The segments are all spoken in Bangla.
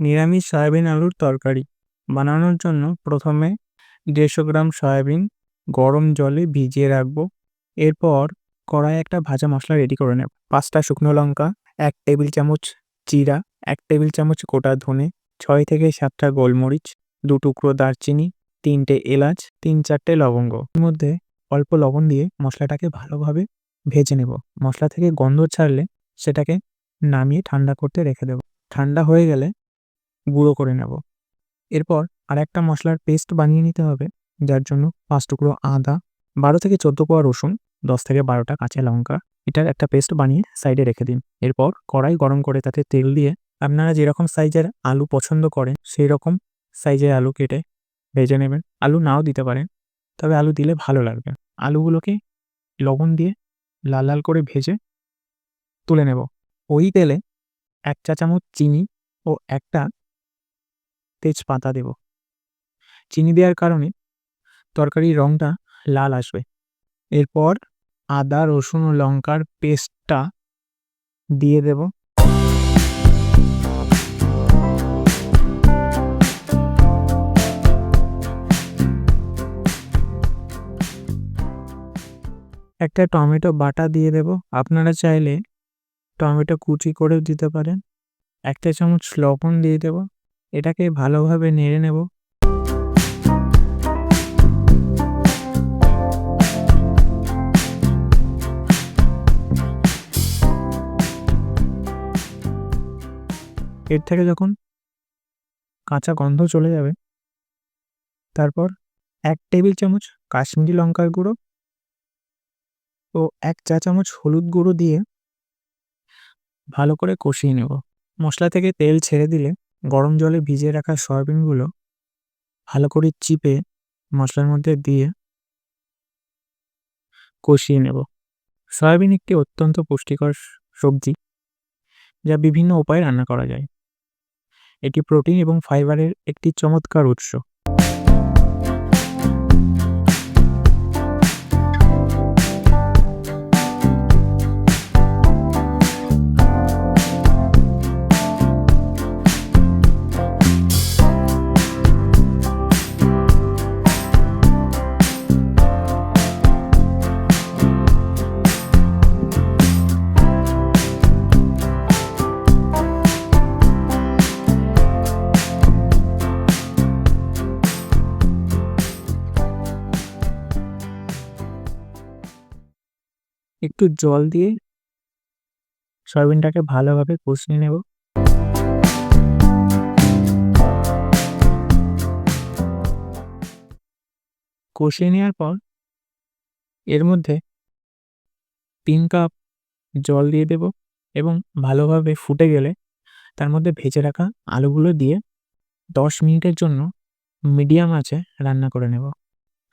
নিরামিষ সয়াবিন আলুর তরকারি। বানানোর জন্য প্রথমে দেড়শো গ্রাম সয়াবিন গরম জলে ভিজিয়ে রাখব। এরপর কড়াইয়ে একটা ভাজা মশলা রেডি করে নেব। পাঁচটা শুকনো লঙ্কা, এক টেবিল চামচ জিরা, এক টেবিল চামচ গোটা ধনে, ছয় থেকে সাতটা গোলমরিচ, দু টুকরো দারচিনি, তিনটে এলাচ, তিন চারটে লবঙ্গ। এর মধ্যে অল্প লবণ দিয়ে মশলাটাকে ভালোভাবে ভেজে নেব। মশলা থেকে গন্ধ ছাড়লে সেটাকে নামিয়ে ঠান্ডা করতে রেখে দেব। ঠান্ডা হয়ে গেলে গুঁড়ো করে নেব। এরপর আর একটা মশলার পেস্ট বানিয়ে নিতে হবে, যার জন্য পাঁচ টুকরো আদা, বারো থেকে চোদ্দ কোয়া রসুন, দশ থেকে বারোটা কাঁচা লঙ্কা, এটার একটা পেস্ট বানিয়ে সাইডে রেখে দিন। এরপর কড়াই গরম করে তাতে তেল দিয়ে আপনারা যেরকম সাইজের আলু পছন্দ করেন সেই রকম সাইজের আলু কেটে ভেজে নেবেন। আলু নাও দিতে পারেন, তবে আলু দিলে ভালো লাগবে। আলুগুলোকে লবণ দিয়ে লাল লাল করে ভেজে তুলে নেব। ওই তেলে এক চা চামচ চিনি ও একটা তেজপাতা দেব। চিনি দেওয়ার কারণে তরকারির রঙটা লাল আসবে। এরপর আদা, রসুন ও লঙ্কার পেস্টটা দিয়ে দেব। একটা টমেটো বাটা দিয়ে দেব। আপনারা চাইলে টমেটো কুচি করেও দিতে পারেন। একটা চামচ লবণ দিয়ে দেব। এটাকে ভালোভাবে নেড়ে নেব। এর থেকে যখন কাঁচা গন্ধ চলে যাবে, তারপর এক টেবিল চামচ কাশ্মীরি লঙ্কার গুঁড়ো ও এক চা চামচ হলুদ গুঁড়ো দিয়ে ভালো করে কষিয়ে নেব। মশলা থেকে তেল ছেড়ে দিলে গরম জলে ভিজিয়ে রাখা সয়াবিনগুলো ভালো করে চিপে মশলার মধ্যে দিয়ে কষিয়ে নেব। সয়াবিন একটি অত্যন্ত পুষ্টিকর সবজি যা বিভিন্ন উপায়ে রান্না করা যায়। এটি প্রোটিন এবং ফাইবারের একটি চমৎকার উৎস। একটু জল দিয়ে সয়াবিনটাকে ভালোভাবে কষিয়ে নেব। কষিয়ে নেওয়ার পর এর মধ্যে তিন কাপ জল দিয়ে দেব এবং ভালোভাবে ফুটে গেলে তার মধ্যে ভেজে রাখা আলুগুলো দিয়ে দশ মিনিটের জন্য মিডিয়াম আছে রান্না করে নেব।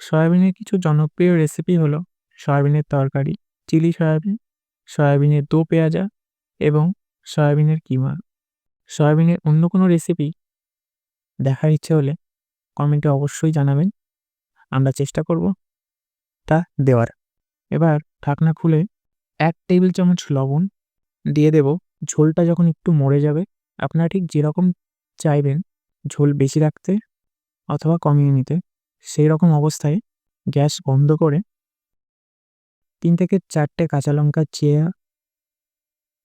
সয়াবিনের কিছু জনপ্রিয় রেসিপি হলো সয়াবিনের তরকারি। চিলি সয়াবিন, সয়াবিনের দো পেঁয়াজা এবং সয়াবিনের কিমা। সয়াবিনের অন্য কোনো রেসিপি দেখার ইচ্ছে হলে কমেন্টে অবশ্যই জানাবেন। আমরা চেষ্টা করব তা দেওয়ার। এবার ঢাকনা খুলে এক টেবিল চামচ লবণ দিয়ে দেব। ঝোলটা যখন একটু মরে যাবে, আপনারা ঠিক যেরকম চাইবেন ঝোল বেশি রাখতে অথবা কমিয়ে নিতে সেই রকম অবস্থায় গ্যাস বন্ধ করে তিন থেকে চারটে কাঁচা লঙ্কা চেয়া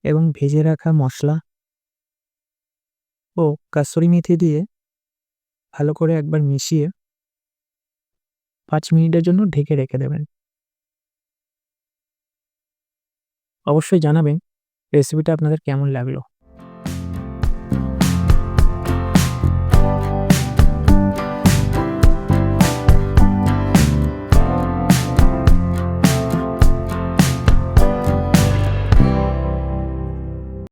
এবং ভেজে রাখা মশলা ও কাসুরি মেথি দিয়ে ভালো করে একবার মিশিয়ে পাঁচ মিনিটের জন্য ঢেকে রেখে দেবেন। অবশ্যই জানাবেন রেসিপিটা আপনাদের কেমন লাগল।